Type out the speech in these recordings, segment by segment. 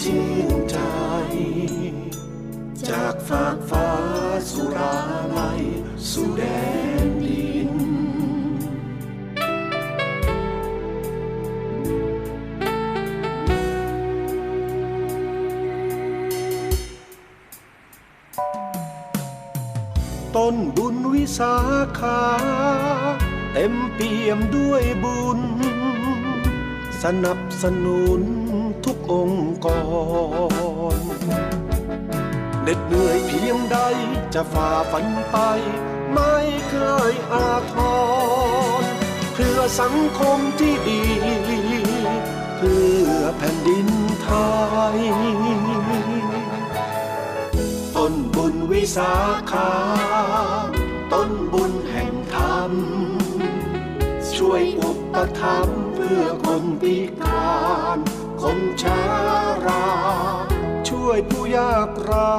ชื่นใจ จากฟากฟ้าสุราลัยสู่แดนดิน ต้นบุญวิสาขา เต็มเปี่ยมด้วยบุญ สนับสนุนทุกองค์กรเหน็ดเหนื่อยเพียงใดจะฝ่าฟันไป ไม่เคยอาทรเพื่อสังคมที่ดี เพื่อแผ่นดินไทยต้นบุญวิสาขาต้นบุญแห่งธรรม ช่วยอุปถัมภ์ พื่อคนพิการ คนชารา ช่วยผู้ยากไร้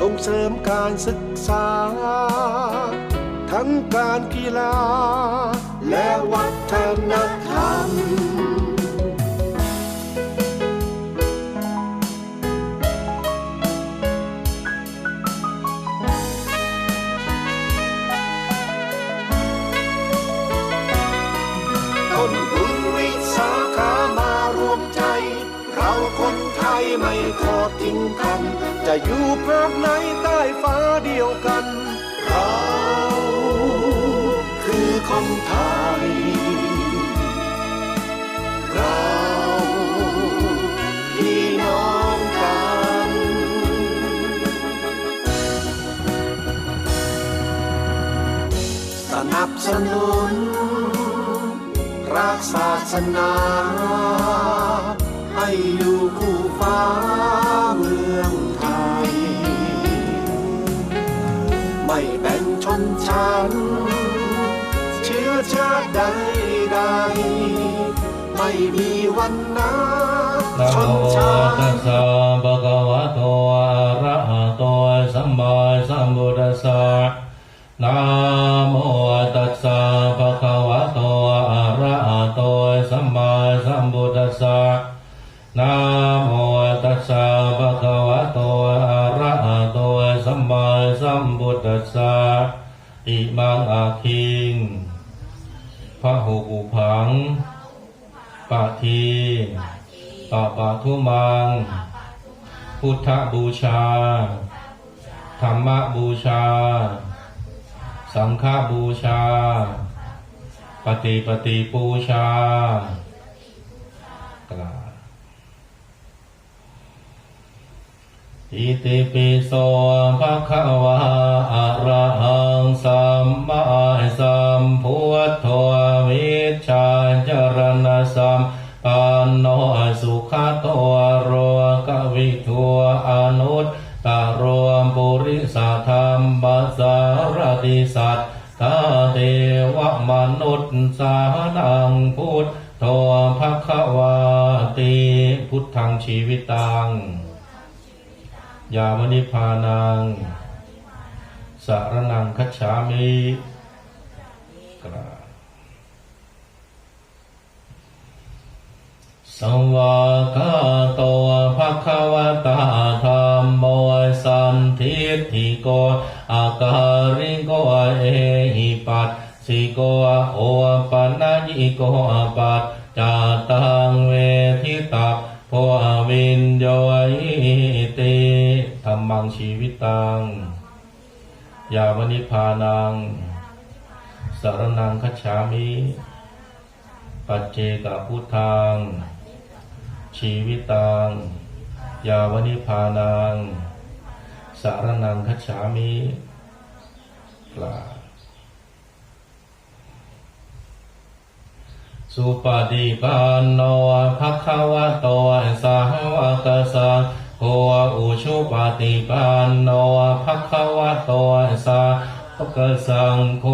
ส่งเสริมการศึกษา ทั้งการกีฬาและวัฒนธรรม จะอยู่ภาคไหนใต้ฟ้าเดียวกัน เราคือคนไทย เราพี่น้องกัน สนับสนุน รักศาสนา ให้อยู่คู่ฟ้า นชั้นเชื้อชาติใดใดไม่มีวันนะนะชโมนชั้ตัสสะภะคะวะโตอะระหะโตสัมมาสัมพุทธัสสะนะโมตัสสะภะคะวะโตอะระหะโตสัมมาสัมพุทธัสสะนะโมตัสสะภะคะวะโตอะระหะโตสัมมาสัมพุทธัสสะ อิมังอาคิงพระหุอุพังปะทีปะปะทุมัง พุทธบูชา ธรรมบูชา สังฆบูชา ปฏิปฏิบูชากล่า อิติปิโสภะคะวะอะระหังสัมมาสัมพุทโธวิชชาจรณะสัมปันโนสุขโตโรกวิทัวอนุตตรวมปุริสธรรมบสารติสัตตาเทวมนุษย์สานังพุทโธภะคะวาติพุทธังชีวิตัง ยามนิพานังสารนังคัจฉามิกราบสวากาโตภะคะวะตาธรรมโมสันทิฏฐิโกอาการิโกเอหิปัสสิโกโอปัญญิโกปัจ มังชีวิตัง ยามนิพานังสสารนังคัจฉามิ ปัจเจกพุทธัง ชีวิตัง ยาวนิพานัง สารนังคัจฉามิกล่าวสุปฏิปันโนภะคะวะโตสาวกสัง โฆอุชุปฏิปันโนภะคะวะโตสาวกสังโฆ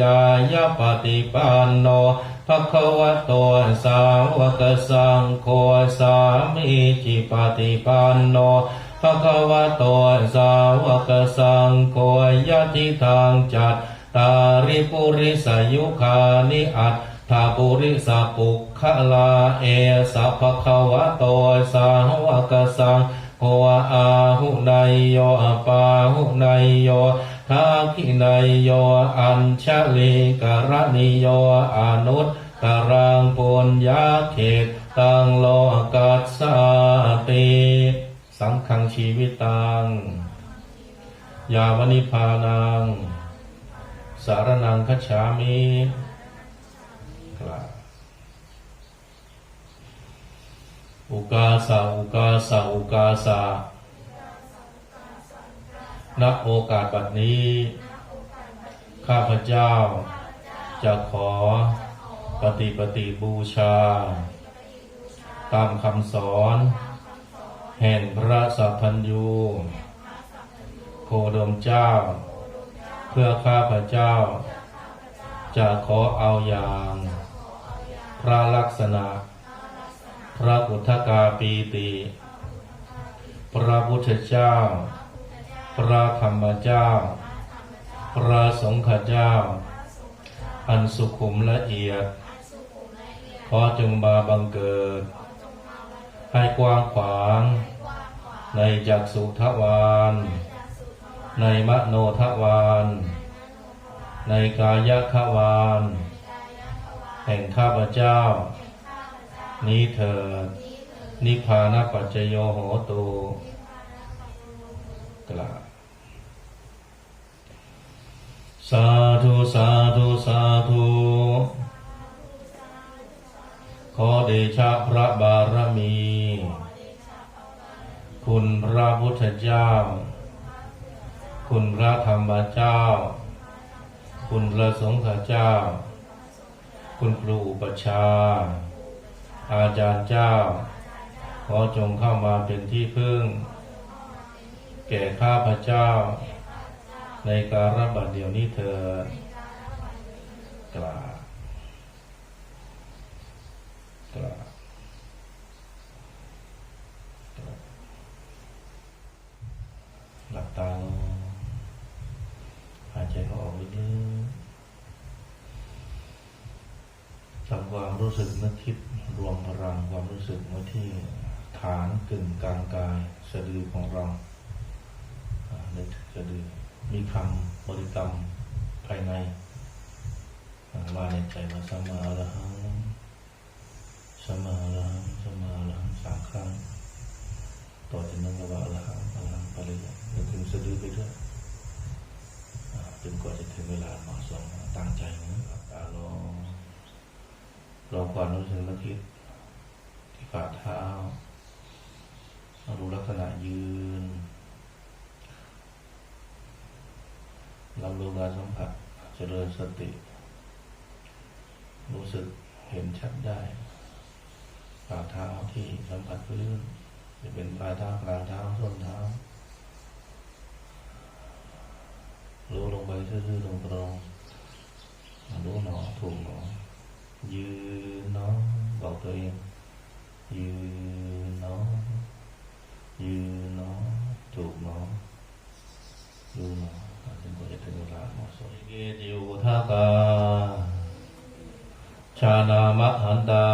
ยายาปฏิปันโนภะคะวะโตสาวกสังโฆสามีจิปฏิปันโนภะคะวะโตสาวกสังโฆยะทิทางจัตตาริปุริสยุคานิอัตถาปุริสปุคลาเอสัพพะวะโตสาวกสัง โฆอาหุนายโยปาหุนายโยทักขินายโยอัญชลีกรณิโยอนุตตรังปุญญาเขตตังโลกัสสติสังขังชีวิตัง ยาวนิพานัง สารนังคัจฉามิกล่าว อุกาสาอุกาสาอุกาสาณโอกาสบัดนี้ ข้าพเจ้า จะขอปฏิปฏิบูชา ตามคำสอน แห่งพระสัพพัญญูโคดมเจ้า เพื่อข้าพเจ้า จะขอเอาอย่าง พระลักษณะ พระพุทธกาปีติ พระพุทธเจ้า พระธรรมเจ้า พระสงฆ์เจ้า อันสุขุมละเอียด ขอจงมาบังเกิด ให้กว้างขวาง ในจักสุทวารในมโนทวารในกายทวารแห่งข้าพเจ้า นี้เถิดนิพพานปัจจโยโหตุกล่าวสาธุสาธุสาธุขอเดชะพระบารมี คุณพระพุทธเจ้า คุณพระธรรมเจ้า คุณพระสงฆ์เจ้า คุณครูอุปชฌาย์ อาจารย์เจ้า ขอจงเข้ามาเป็นที่พึ่ง แก่ข้าพเจ้า ในการรับบัดเดี๋ยวนี้เถิดกล่าวกล่าวกล่าวหลับตาลงหายใจเข้าออกลึกๆทำความรู้สึกนึกคิดรวมพลังความรู้สึกไว้ ที่ฐานกึ่งกลางกายสะดือของเราอ่านึกถึงสะดือมีคำบริกรรมภายในว่าในใจว่าสมาอรหังสมาอรหังสมาอรหังสามครั้งต่อจากนั้นก็ว่าอรหังอรหังไปเรื่อยๆนึกถึงสะดือไปเรื่อยจนกว่าจะถึงเวลาเหมาะสมตั้งใจนะครับอารมณ์ลอความรู้สึกนึกคิด ฝ่าเท้าเราดูลักษณะยืนรับรู้การสัมผัสเจริญสติ รู้สึกเห็นชัดได้ฝ่าเท้าที่สัมผัสพื้นจะเป็นปลายเท้ากลางเท้าส้นเท้ารู้ลงไปซื่อๆตรงๆรู้หนอถูกหนอยืนเนาะบอกตัวเอง ยืนเนาะยืนเนาะถูกเนาะดูเนาะจนกว่าจะถึงเวลาเหมาะสมเกติอุทากาชานามะหันตา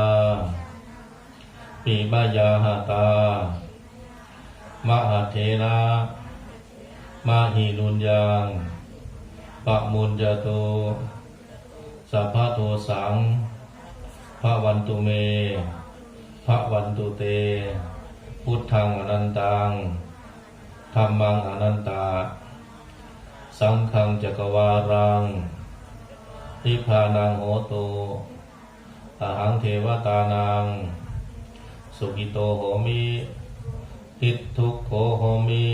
ปีมายาหตามหาเทนะมาหินุนยังปะมุญจโตสัพพะโทสังพระวันตุเม พระวันตุเต พุทธังอนันตังธรรมังอนันตา สังฆังจักวารังทิพานังโหตุอาหังเทวตานัง สุกิโตโหมิทิทุกโขโหมิ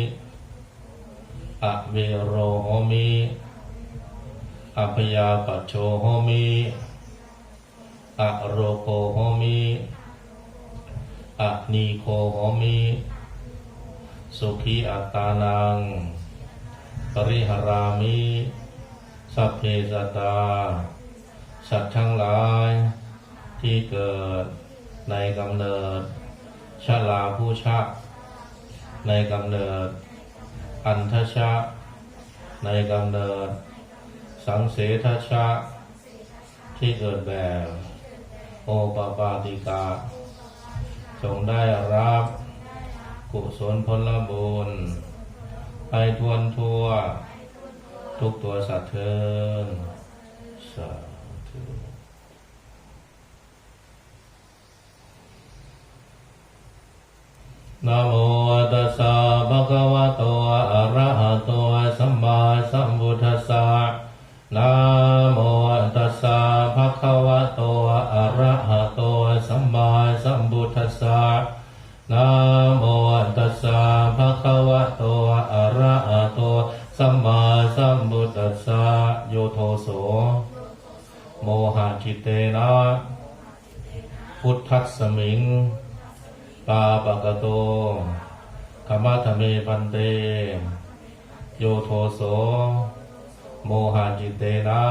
อเวโรโหมิอัปยาปัจโชโหมิอโรโกโหมิ อะนีโคโหมิ สุขีอัตตานัง ปริหารามิสัพเพสตตา สัตว์ทั้งหลาย ที่เกิดในกำเนิดชาลาผู้ชัก ในกำเนิด อันทชะ ในกำเนิด สังเสทชะ ที่เกิดแบบ โอปปาติกา จงได้รับ กุศลผลบุญไปทวนทั่ว ทุกตัวสัตว์เทินสาธุนะโมตัสสะภะคะวะโตอะระหะโตสัมมาสัมพุทธัสสะนะโมตัสสะภะคะวะโตอะระหะโตสัมมา หะจิตเตนะพุทธัสมิงปาปะกะโตขมัทเมพันเต โยโทโส โมหะจิตเตนะ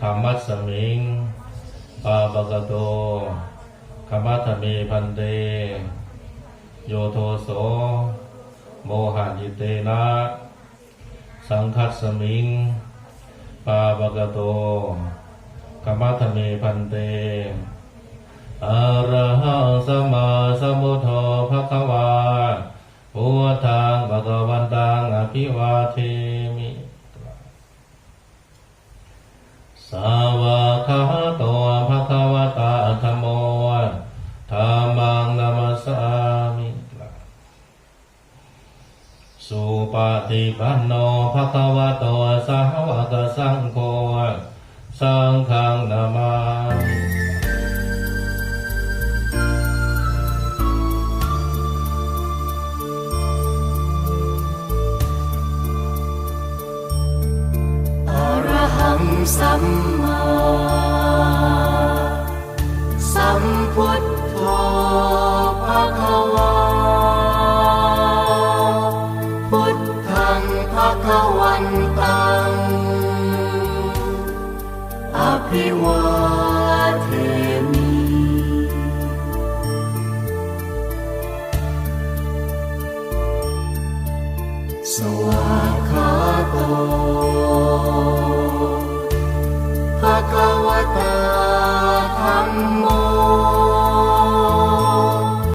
ธรรมัสมิงปาปะกะโตขมัทเมพันเต โยโทโส โมหะยิเตนะสังคัสมิงปาปะกะโต ขมัทเมพันเตอะระหังสัมมาสัมพุทโธภะคะวาพุทธังภะคะวันตังอภิวาเทมิสาวกขาโตภะคะวะตาธัมโมธัมมังนามัสสามิสุปฏิปันโนภะคะวะโตสาวกสังโฆ สังฆังนามาอรหังสัมมาสัมพุทโธภะคะวาพุทธังภะคะวันตัง อภิวาเทมิสวากขาโตภะคะวะตาธัมโม